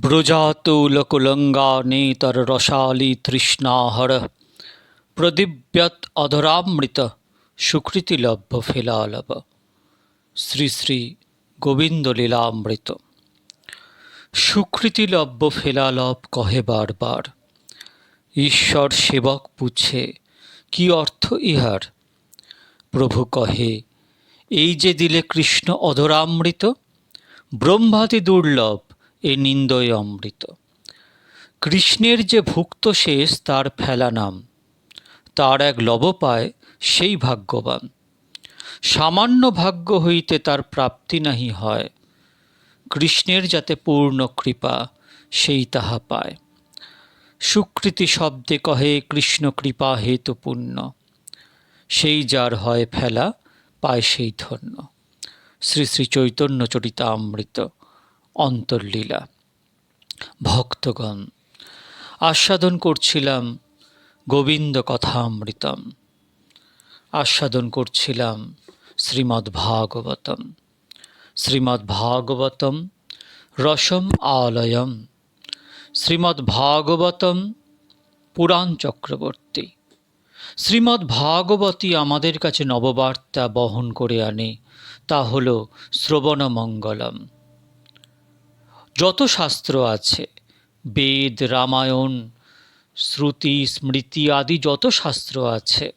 ব্রজাতুলকুলঙ্গানেতররসালি তৃষ্ণাহর প্রদীপ্যৎ অধরামৃত সুকৃতিলভ্য ফেলালভ শ্রী শ্রী গোবিন্দ লীলামৃত। সুকৃতিলভ্য ফেলালভ কহে বারবার, ঈশ্বর সেবক পুছে, কি অর্থ ইহার? প্রভু কহে, এই যে দিলে কৃষ্ণ অধরামৃত, ব্রহ্মাদি দুর্লভ এ নিন্দয় অমৃত। কৃষ্ণের যে ভুক্ত শেষ, তার ফেলা নাম। তার এক লব পায়, সেই ভাগ্যবান। সামান্য ভাগ্য হইতে তার প্রাপ্তি নাহি হয়। কৃষ্ণের যাতে পূর্ণ কৃপা, সেই তাহা পায়। সুকৃতি শব্দে কহে, কৃষ্ণ কৃপা হেতু পুণ্য সেই যার হয় ফেলা, পায় সেই ধন্য। শ্রী শ্রী চৈতন্য চরিতামৃত। অন্তর্লীলা। ভক্তগণ, আস্বাদন করছিলাম গোবিন্দ কথামৃতম। আস্বাদন করছিলাম শ্রীমদ্ ভাগবতম। শ্রীমদ্ ভাগবতম রসম আলয়ম। শ্রীমদ্ ভাগবতম পুরাণ চক্রবর্তী। শ্রীমদ্ ভাগবতী আমাদের কাছে নববার্তা বহন করে আনে, তা হল শ্রবণমঙ্গলম। যত শাস্ত্র আছে, বেদ, রামায়ণ, শ্রুতি, স্মৃতি আদি যত শাস্ত্র আছে,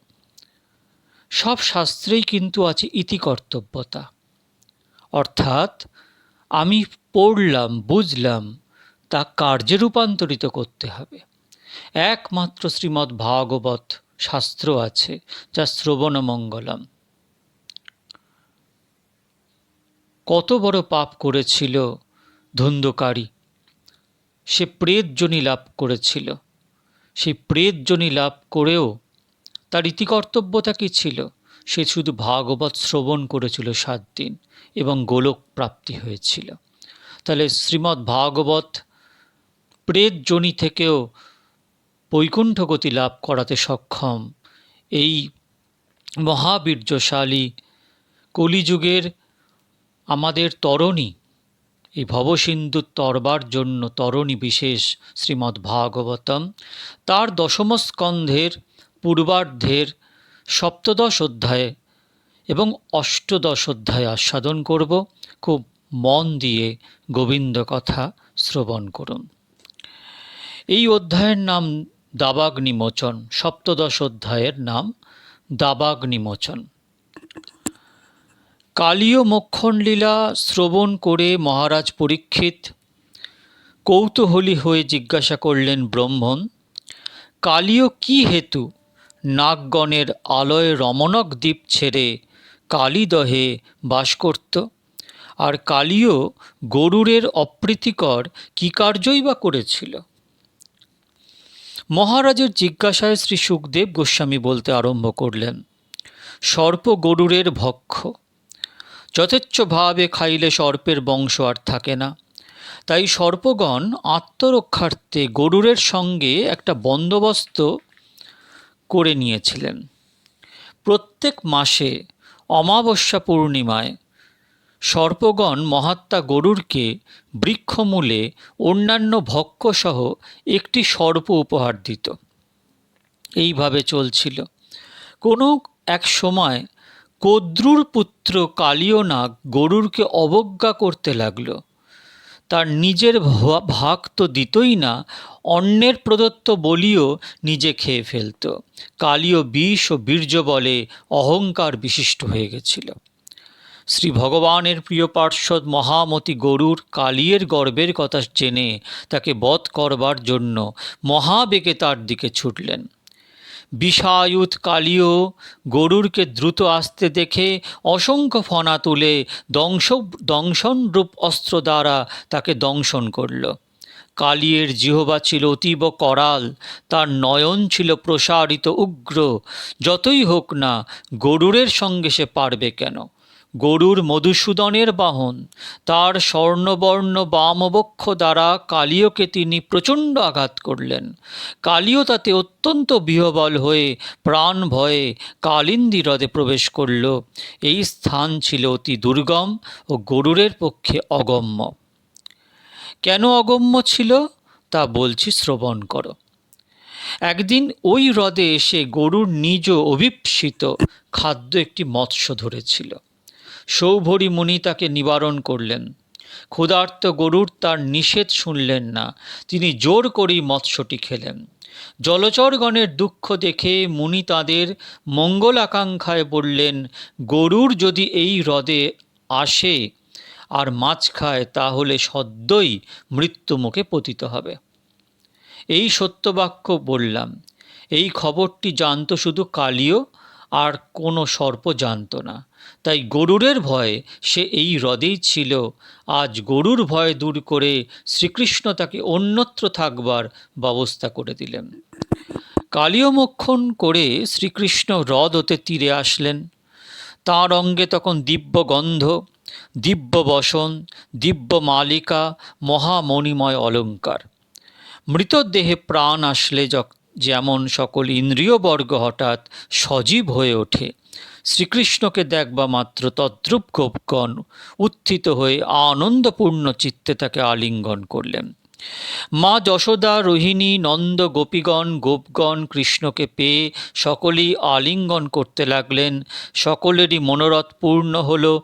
সব শাস্ত্রেই কিন্তু আছে ইতিকর্তব্যতা। অর্থাৎ আমি পড়লাম, বুঝলাম, তা কার্যে রূপান্তরিত করতে হবে। একমাত্র শ্রীমদ্ ভাগবত শাস্ত্র আছে, যা শ্রবণমঙ্গলম কত বড় পাপ করেছিল ধুন্ধকারী। সে প্রেতজনী লাভ করেছিল। সেই প্রেতজনী লাভ করেও তার ইতিকর্তব্যতা কী ছিল? সে শুধু ভাগবত শ্রবণ করেছিল সাত দিন এবং গোলক প্রাপ্তি হয়েছিল। তাহলে শ্রীমদ্ ভাগবত প্রেতজনী থেকেও বৈকুণ্ঠ গতি লাভ করাতে সক্ষম এই মহাবীর্যশালী কলিযুগের আমাদের তরণী এই ভবসিন্ধু তরবার জন্য তরণী বিশেষ শ্রীমদ্ ভাগবতম তার দশম স্কন্ধের পূর্বার্ধের সপ্তদশ অধ্যায়ে এবং অষ্টদশ অধ্যায় আস্বাদন করব। খুব মন দিয়ে গোবিন্দ কথা শ্রবণ করুন। এই অধ্যায়ের নাম দাবাগ্নিমোচন, সপ্তদশ অধ্যায়ের নাম দাবাগ্নিমোচন। কালীয় মক্ষণ লীলা শ্রবণ করে মহারাজ পরীক্ষিত। কৌতূহলী হয়ে জিজ্ঞাসা করলেন ব্রহ্মণ, কালীয় কি হেতু নাগগণের আলয় রমণক দ্বীপ ছেড়ে কালীদহে বাস করত? আর কালীয় গরুরের অপ্রীতিকর কী কার্যই বা করেছিল? মহারাজের জিজ্ঞাসায় শ্রী সুখদেব গোস্বামী বলতে আরম্ভ করলেন, সর্প গরুরের ভক্ষ যথেচ্ছভাবে খাইলে সর্পের বংশ আর থাকে না। তাই সর্পগণ আত্মরক্ষার্থে গরুরের সঙ্গে একটা বন্দোবস্ত করে নিয়েছিলেন। প্রত্যেক মাসে অমাবস্যা পূর্ণিমায় সর্পগণ মহাত্মা গরুরকে বৃক্ষমূলে অন্যান্য ভক্ষসহ একটি সর্প উপহার দিত। এইভাবে চলছিল। কোনো এক সময় কদ্রুর পুত্র কালীয় নাগ গরুরকে অবজ্ঞা করতে লাগল। তার নিজের ভাগ তো দিতই না, অন্যের প্রদত্ত বলিও নিজে খেয়ে ফেলত। কালীয় বিষ ও বীর্য বলে অহংকার বিশিষ্ট হয়ে গেছিল। শ্রী ভগবানের প্রিয় পার্শ্বদ মহামতি গরুর কালিয়ের গর্বের কথা জেনে তাকে বধ করবার জন্য মহাবেগে তার দিকে ছুটলেন। বিষায়ুত কালীয় গরুরকে দ্রুত আসতে দেখে অসংখ্য ফনা তুলে দংশ দংশন রূপ অস্ত্র দ্বারা তাকে দংশন করল। কালিয়ের জিহবা ছিল অতীব করাল, তার নয়ন ছিল প্রসারিত উগ্র। যতই হোক না, গরুরের সঙ্গে সে পারবে কেন? গরুর মধুসূদনের বাহন। তার স্বর্ণবর্ণ বামবক্ষ দ্বারা কালীয়কে তিনি প্রচণ্ড আঘাত করলেন। কালীয় তাতে অত্যন্ত বিহবল হয়ে প্রাণ ভয়ে কালিন্দী হ্রদে প্রবেশ করল। এই স্থান ছিল অতি দুর্গম ও গরুরের পক্ষে অগম্য। কেন অগম্য ছিল? তা বলছি শ্রবণ করো। একদিন ওই হ্রদে এসে গরুর নিজ অভিপ্সিত খাদ্য একটি মৎস্য ধরেছিল। সৌভরী মুনি তাকে নিবারণ করলেন। ক্ষুধার্ত গরুর তার নিষেধ শুনলেন না। তিনি জোর করেই মৎস্যটি খেলেন। জলচরগণের দুঃখ দেখে মুনি তাদের মঙ্গল আকাঙ্ক্ষায় বললেন, গরুর যদি এই হ্রদে আসে আর মাছ খায়, তাহলে সদ্যই মৃত্যুমুখে পতিত হবে। এই সত্যবাক্য বললাম। এই খবরটি জানত শুধু কালীয় আর কোনো সর্প জানত না। তাই গরুরের ভয়ে সে এই হ্রদেই ছিল। আজ গরুর ভয় দূর করে শ্রীকৃষ্ণ তাকে অন্যত্র থাকবার ব্যবস্থা করে দিলেন। কালীয় মক্ষণ করে শ্রীকৃষ্ণ হ্রদ হতে তীরে আসলেন। তাঁর অঙ্গে তখন দিব্য গন্ধ, দিব্য বসন, দিব্য মালিকা মহামণিময় অলঙ্কার। মৃতদেহে প্রাণ আসলে যেমন সকল ইন্দ্রিয়বর্গ হঠাৎ সজীব হয়ে ওঠে। শ্রীকৃষ্ণকে দেখবা মাত্র তদ্রুপ গোপগণ উত্থিত হয়ে আনন্দপূর্ণ চিত্তে তাকে আলিঙ্গন করলেন। মা যশোদা, রোহিণী, নন্দ, গোপীগণ, গোপগণ কৃষ্ণকে পেয়ে সকলেই আলিঙ্গন করতে লাগলেন। সকলেরই মনোরথ পূর্ণ হল।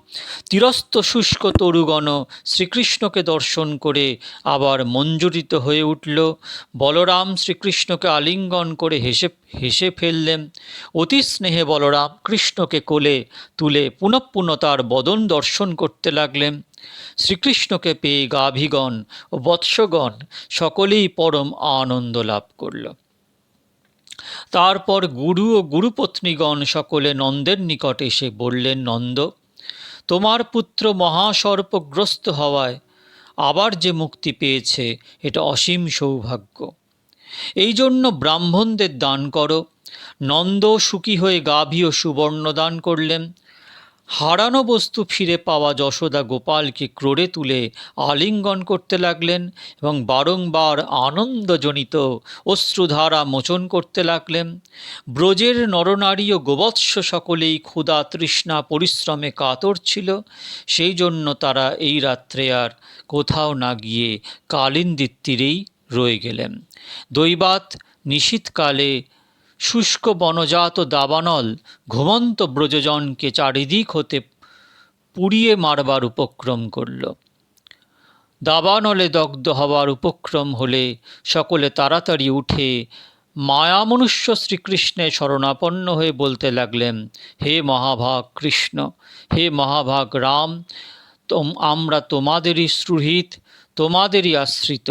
তিরস্ত শুষ্ক তরুগণ শ্রীকৃষ্ণকে দর্শন করে আবার মঞ্জুরিত হয়ে উঠল। বলরাম শ্রীকৃষ্ণকে আলিঙ্গন করে হেসে হেসে ফেললেন। অতি স্নেহে বলরাম কৃষ্ণকে কোলে তুলে পুনঃ পুনঃ তার বদন দর্শন করতে লাগলেন। শ্রীকৃষ্ণকে পেয়ে গাভীগণ ও বৎসগণ সকলেই পরম আনন্দ লাভ করল। তারপর গুরু ও গুরুপত্নীগণ সকলে নন্দের নিকট এসে বললেন, নন্দ, তোমার পুত্র মহাসর্পগ্রস্ত হওয়ায় আবার যে মুক্তি পেয়েছে, এটা অসীম সৌভাগ্য। এই জন্য ব্রাহ্মণদের দান করো। নন্দ সুখী হয়ে গাভী ও সুবর্ণ দান করলেন। হারানো বস্তু ফিরে পাওয়া যশোদা গোপালকে ক্রোড়ে তুলে আলিঙ্গন করতে লাগলেন এবং বারংবার আনন্দজনিত অশ্রুধারা মোচন করতে লাগলেন। ব্রজের নরনারী ও গোবৎস সকলেই ক্ষুধা তৃষ্ণা পরিশ্রমে কাতর ছিল। সেই জন্য তারা এই রাত্রে আর কোথাও না গিয়ে কালিন্দির তীরেই রয়ে গেলেন। দৈবাত নিশীথকালে শুষ্ক বনজাত দাবানল ঘুমন্ত ব্রজজনকে চারিদিক হতে পুড়িয়ে মারবার উপক্রম করল। দাবানলে দগ্ধ হওয়ার উপক্রম হলে সকলে তাড়াতাড়ি উঠে মায়ামনুষ্য শ্রীকৃষ্ণে শরণাপন্ন হয়ে বলতে লাগলেন, হে মহাভাগ কৃষ্ণ, হে মহাভাগ রাম আমরা তোমাদেরই সুহৃত তোমাদেরই আশ্রিত।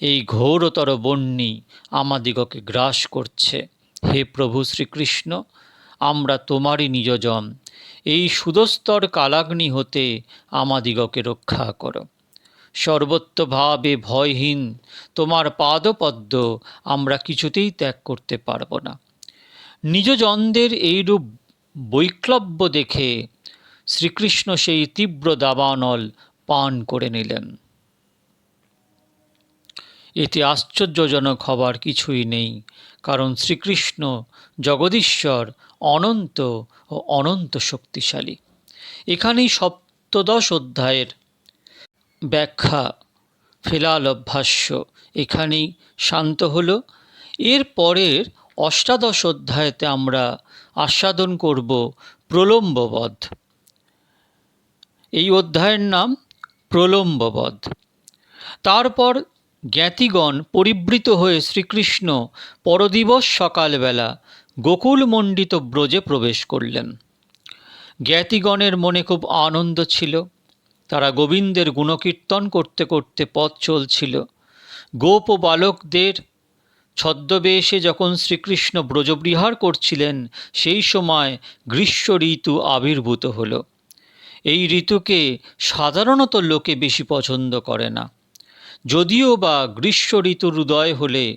এই ঘোরতর বন্যি আমাদিগকে গ্রাস করছে। হে প্রভু শ্রীকৃষ্ণ, আমরা তোমারই নিজজন এই সুদস্তর কালাগ্নি হতে আমাদিগকে রক্ষা করো। সর্বত্রভাবে ভয়হীন তোমার পাদপদ্ম আমরা কিছুতেই ত্যাগ করতে পারব না। নিজজনদের এইরূপ বৈক্লব্য দেখে শ্রীকৃষ্ণ সেই তীব্র দাবানল পান করে নিলেন। এতে আশ্চর্যজনক হবার কিছুই নেই, কারণ শ্রীকৃষ্ণ জগদীশ্বর অনন্ত ও অনন্ত শক্তিশালী। এখানেই সপ্তদশ অধ্যায়ের ব্যাখ্যা ফেলাল ভাষ্য এখানেই শান্ত হল। এর পরের অষ্টাদশ অধ্যায়তে আমরা আস্বাদন করব প্রলম্ববধ। এই অধ্যায়ের নাম প্রলম্ববধ। তারপর জ্ঞাতিগণ পরিবৃত হয়ে শ্রীকৃষ্ণ পরদিবস সকালবেলা গোকুলমণ্ডিত ব্রজে প্রবেশ করলেন। জ্ঞাতিগণের মনে খুব আনন্দ ছিল। তারা গোবিন্দের গুণকীর্তন করতে করতে পথ চলছিল। গোপ ও বালকদের ছদ্মবেশে যখন শ্রীকৃষ্ণ ব্রজবিহার করছিলেন, সেই সময় গ্রীষ্ম ঋতু আবির্ভূত হল। এই ঋতুকে সাধারণত লোকে বেশি পছন্দ করে না। যদিও বা গ্রীষ্ম ঋতুর উদয় হলে,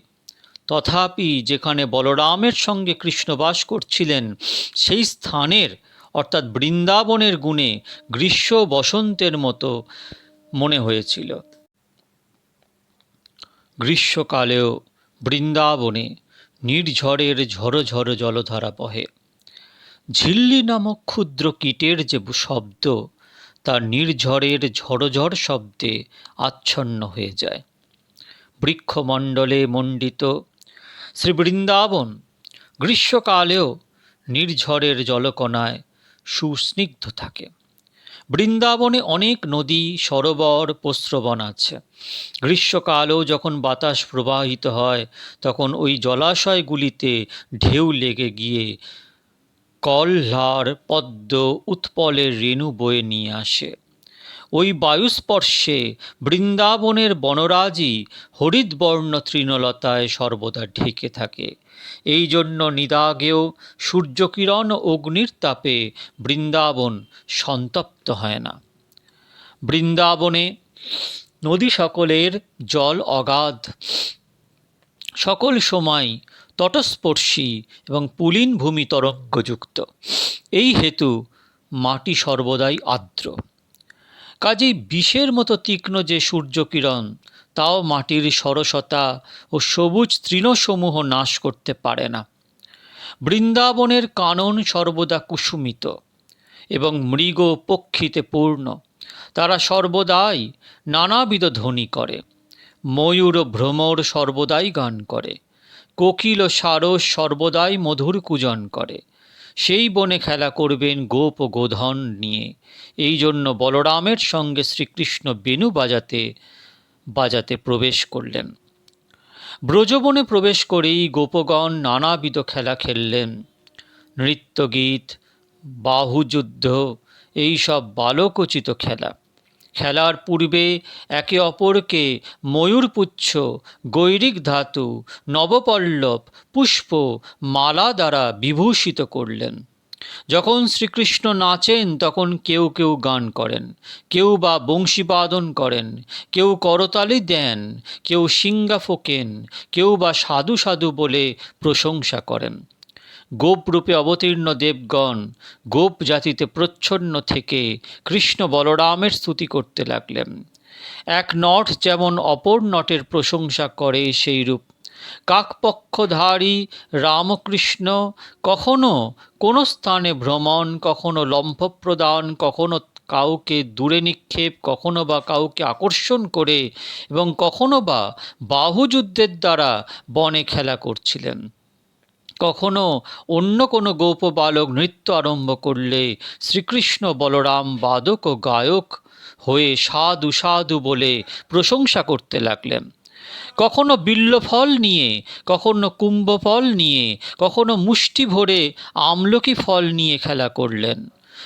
তথাপি যেখানে বলরামের সঙ্গে কৃষ্ণ বাস করছিলেন, সেই স্থানের, অর্থাৎ বৃন্দাবনের গুণে গ্রীষ্ম বসন্তের মতো মনে হয়েছিল। গ্রীষ্মকালেও বৃন্দাবনে নির্ঝরের ঝড়ো ঝড়ো জলধারা বহে। ঝিল্লি নামক ক্ষুদ্র কীটের যে শব্দ তা নির্ঝরের ঝড়ঝড় শব্দে আচ্ছন্ন হয়ে যায়। বৃক্ষমণ্ডলে মণ্ডিত শ্রী বৃন্দাবন গ্রীষ্মকালেও নির্ঝরের জলকণায় সুস্নিগ্ধ থাকে। বৃন্দাবনে অনেক নদী, সরোবর, প্রস্রবণ আছে। গ্রীষ্মকালেও যখন বাতাস প্রবাহিত হয়, তখন ওই জলাশয়গুলিতে ঢেউ লেগে গিয়ে কল্লার পদ্ম উৎপলের রেণু বয়ে নিয়ে আসে। ওই বায়ুস্পর্শে বৃন্দাবনের বনরাজি হরিদ্বর্ণ তৃণলতায় সর্বদা ঢেকে থাকে। এই জন্য নিদাগেও সূর্যকিরণ অগ্নির তাপে বৃন্দাবন সন্তপ্ত হয় না। বৃন্দাবনে নদী সকলের জল অগাধ। সকল সময় তটস্পর্শী এবং পুলিন ভূমি তরঙ্গযুক্ত। এই হেতু মাটি সর্বদাই আর্দ্র। কাজেই বিষের মতো তীক্ষ্ণ যে সূর্যকিরণ, তাও মাটির সরসতা ও সবুজ তৃণসমূহ নাশ করতে পারে না। বৃন্দাবনের কানন সর্বদা কুসুমিত এবং মৃগ পক্ষিতে পূর্ণ। তারা সর্বদাই নানাবিধ ধ্বনি করে। ময়ূর ভ্রমর সর্বদাই গান করে। কোকিল ও সারস সর্বদাই মধুর কুজন করে। সেই বনে খেলা করবেন গোপ ও গোধন নিয়ে। এই জন্য বলরামের সঙ্গে শ্রীকৃষ্ণ বেনু বাজাতে বাজাতে প্রবেশ করলেন। ব্রজবনে প্রবেশ করেই গোপগণ নানাবিধ খেলা খেললেন। নৃত্যগীত, বাহুযুদ্ধ, এইসব বালকোচিত খেলা। খেলার পূর্বে একে অপরকে ময়ূরপুচ্ছ গৈরিক ধাতু, নবপল্লব, পুষ্প, মালা দ্বারা বিভূষিত করলেন। যখন শ্রীকৃষ্ণ নাচেন, তখন কেউ কেউ গান করেন, কেউ বা বংশীবাদন করেন, কেউ করতালি দেন, কেউ সিঙ্গা ফোকেন, কেউ বা সাধু সাধু বলে প্রশংসা করেন। গোপ রূপে অবতীর্ণ দেবগণ, গোপ জাতিতে প্রচ্ছন্ন থেকে কৃষ্ণ বলরামের স্তুতি করতে লাগলেন। এক নট যেমন অপর নটের প্রশংসা করে সেই রূপ কাকপক্ষধারী রামকৃষ্ণ কখনো কোনো স্থানে ভ্রমণ, কখনো লম্ফ প্রদান কখনো কাউকে দূরে নিক্ষেপ, কখনো বা কাউকে আকর্ষণ করে এবং কখনো বা বাহুযুদ্ধের দ্বারা বনে খেলা করছিলেন। কখনো অন্য কোনো গোপ বালক নৃত্য আরম্ভ করলে শ্রীকৃষ্ণ বলরাম বাদক ও গায়ক হয়ে সাধু সাধু বলে প্রশংসা করতে লাগলেন। কখনো বিল্লফল নিয়ে, কখনো কুম্ভফল নিয়ে, কখনো মুষ্টি ভরে আমলকি ফল নিয়ে খেলা করলেন।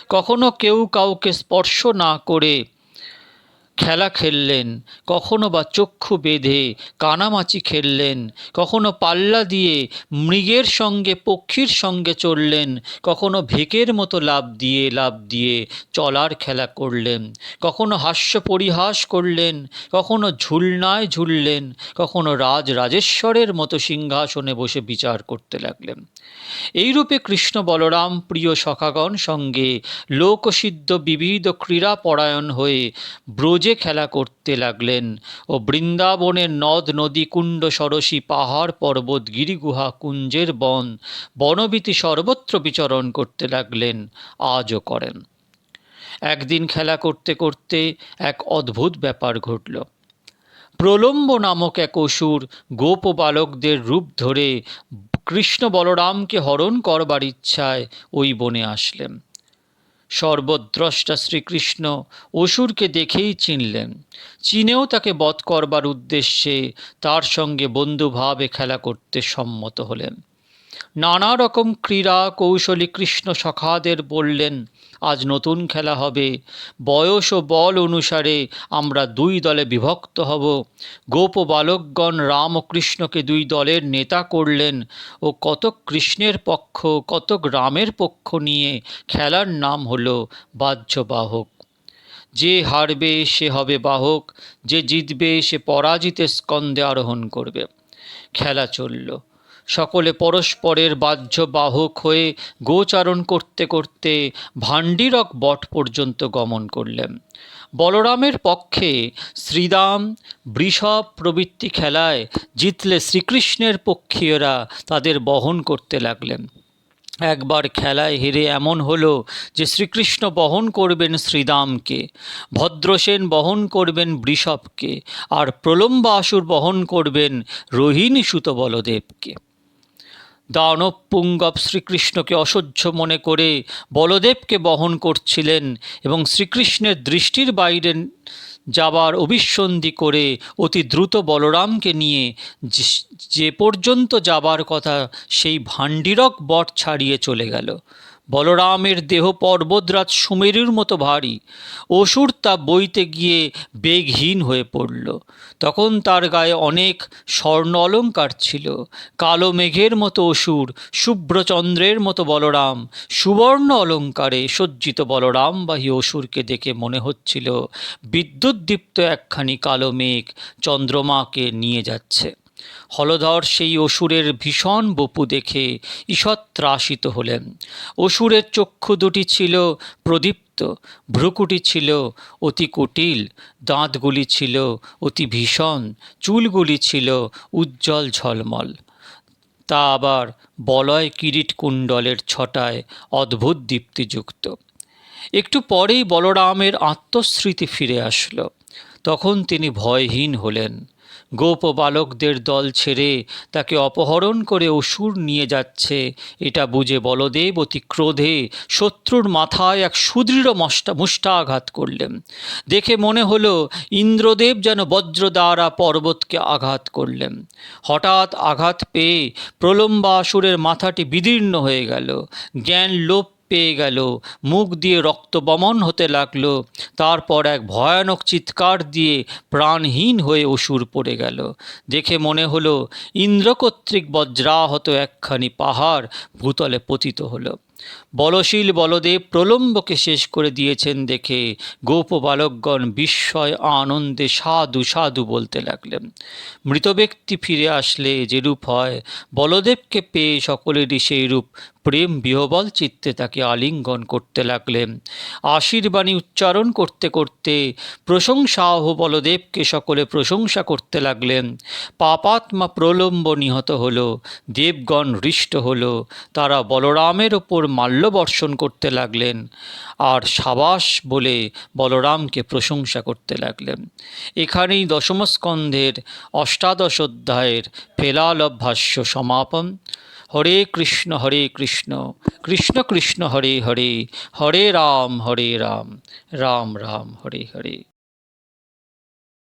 কখনো কেউ কাউকে স্পর্শ না করে খেলা খেললেন, কখনো বা চক্ষু বেঁধে কানামাচি খেললেন, কখনো পাল্লা দিয়ে মৃগের সঙ্গে পক্ষীর সঙ্গে চললেন কখনো ভেকের মতো লাভ দিয়ে লাভ দিয়ে চলার খেলা করলেন, কখনো হাস্য পরিহাস করলেন, কখনো ঝুলনায় ঝুললেন, কখনো রাজ রাজেশ্বরের মতো সিংহাসনে বসে বিচার করতে লাগলেন। এইরূপে কৃষ্ণ বলরাম প্রিয় সখাগণ সঙ্গে লোকসিদ্ধ বিবিধ ক্রীড়া পরায়ণ হয়ে ব্রজে খেলা করতে লাগলেন ও বৃন্দাবনের নদ নদী কুণ্ড সরসী পাহাড় পর্বত গিরিগুহা কুঞ্জের বন বনবীতি সর্বত্র বিচরণ করতে লাগলেন, আজও করেন। একদিন খেলা করতে করতে এক অদ্ভুত ব্যাপার ঘটল। প্রলম্ব নামক এক অসুর গোপ বালকদের রূপ ধরে কৃষ্ণ বলরামকে হরণ করবার ইচ্ছায় ওই বনে আসলেন। সর্বদ্রষ্টা শ্রীকৃষ্ণ অসুরকে দেখেই চিনলেন। চিনেও তাকে বধ করবার উদ্দেশ্যে তার সঙ্গে বন্ধুভাবে খেলা করতে সম্মত হলেন। নানা রকম ক্রীড়া কৌশলী কৃষ্ণ সখাদের বললেন, আজ নতুন খেলা হবে। বয়স ও বল অনুসারে আমরা দুই দলে বিভক্ত হব। গোপ বালকগণ রাম ও কৃষ্ণকে দুই দলের নেতা করলেন ও কতক কৃষ্ণের পক্ষ কতক রামের পক্ষ নিয়ে খেলার নাম হলো বাহ্যবাহক যে হারবে সে হবে বাহক, যে জিতবে সে পরাজিতের স্কন্দে আরোহণ করবে। খেলা চলল। সকলে পরস্পরের বাহ্য বাহক হয়ে গোচারণ করতে করতে ভাণ্ডিরক বট পর্যন্ত গমন করলেন। বলরামের পক্ষে শ্রীদাম বৃষভ প্রবৃত্তি খেলায় জিতলে শ্রীকৃষ্ণের পক্ষীয়রা তাদের বহন করতে লাগলেন। একবার খেলায় হেরে এমন হলো যে শ্রীকৃষ্ণ বহন করবেন শ্রীদামকে, ভদ্রসেন বহন করবেন বৃষভকে, আর প্রলম্বাসুর বহন করবেন রোহিণী সুত বলদেবকে দানব পুঙ্গব শ্রীকৃষ্ণকে অসহ্য মনে করে বলদেবকে বহন করছিলেন এবং শ্রীকৃষ্ণের দৃষ্টির বাইরে যাবার অভিসন্ধি করে অতি দ্রুত বলরামকে নিয়ে যে- পর্যন্ত যাবার কথা সেই ভাণ্ডিরক বট ছাড়িয়ে চলে গেল। বলরামের দেহ পর্বতরাজ সুমেরুর মতো ভারী। অসুর তা বইতে গিয়ে বেগহীন হয়ে পড়ল। তখন তার গায়ে অনেক স্বর্ণ অলঙ্কার ছিল। কালো মেঘের মতো অসুর, শুভ্রচন্দ্রের মতো বলরাম, সুবর্ণ অলঙ্কারে সজ্জিত বলরামবাহী অসুরকে দেখে মনে হচ্ছিল, বিদ্যুৎদীপ্ত একখানি কালো মেঘ চন্দ্রমাকে নিয়ে যাচ্ছে। হলধর সেই অসুরের ভীষণ বপু দেখে ঈষৎ ত্রাসিত হলেন। অসুরের চক্ষু দুটি ছিল প্রদীপ্ত, ভ্রুকুটি ছিল অতি কুটিল, দাঁতগুলি ছিল অতি ভীষণ, চুলগুলি ছিল উজ্জ্বল ঝলমল। তা আবার বলয় কিরিট কুণ্ডলের ছটায় অদ্ভুত দীপ্তিযুক্ত। একটু পরেই বলরামের আত্মস্মৃতি ফিরে আসলো। তখন তিনি ভয়হীন হলেন। গোপ বালকদের দল ছেড়ে তাকে অপহরণ করে অসুর নিয়ে যাচ্ছে। এটা বুঝে বলদেব অতি ক্রোধে শত্রুর মাথায় এক সুদৃঢ় মষ্টা মুষ্টাঘাত করলেন। দেখে মনে হলো ইন্দ্রদেব যেন বজ্র দ্বারা পর্বতকে আঘাত করলেন। হঠাৎ আঘাত পেয়ে প্রলম্বাসুরের মাথাটি বিদীর্ণ হয়ে গেল। জ্ঞান লোপ পেয়ে গেল। মুখ দিয়ে রক্ত বমন হতে লাগল। তারপর এক ভয়ানক চিৎকার দিয়ে প্রাণহীন হয়ে অসুর পড়ে গেল। দেখে মনে হলো ইন্দ্র কর্তৃক বজ্রাহত একখানি পাহাড় ভূতলে পতিত হলো। বলশীল বলদেব প্রলম্বকে শেষ করে দিয়েছেন দেখে গোপ বালকগণ বিস্ময় আনন্দে সাধু সাধু বলতে লাগলেন। মৃত ব্যক্তি ফিরে আসলে যেরূপ হয়, বলদেবকে পেয়ে সকলেরই সেই রূপ প্রেম বিহবল চিত্তে তাকে আলিঙ্গন করতে লাগলেন। আশীর্বাণী উচ্চারণ করতে করতে প্রশংসাহ বলদেবকে সকলে প্রশংসা করতে লাগলেন। পাপাত্মা প্রলম্ব নিহত হলো, দেবগণ হৃষ্ট হলো, তারা বলরামের ওপর মাল্যবর্ষণ করতে লাগলেন আর সাবাস বলে বলরামকে প্রশংসা করতে লাগলেন। এখানেই দশম স্কন্ধের অষ্টাদশ অধ্যায়ের ফেলালভ ভাষ্য সমাপন। হরে কৃষ্ণ হরে কৃষ্ণ কৃষ্ণ কৃষ্ণ, হরে হরে হরে রাম হরে রাম রাম রাম, হরে হরে।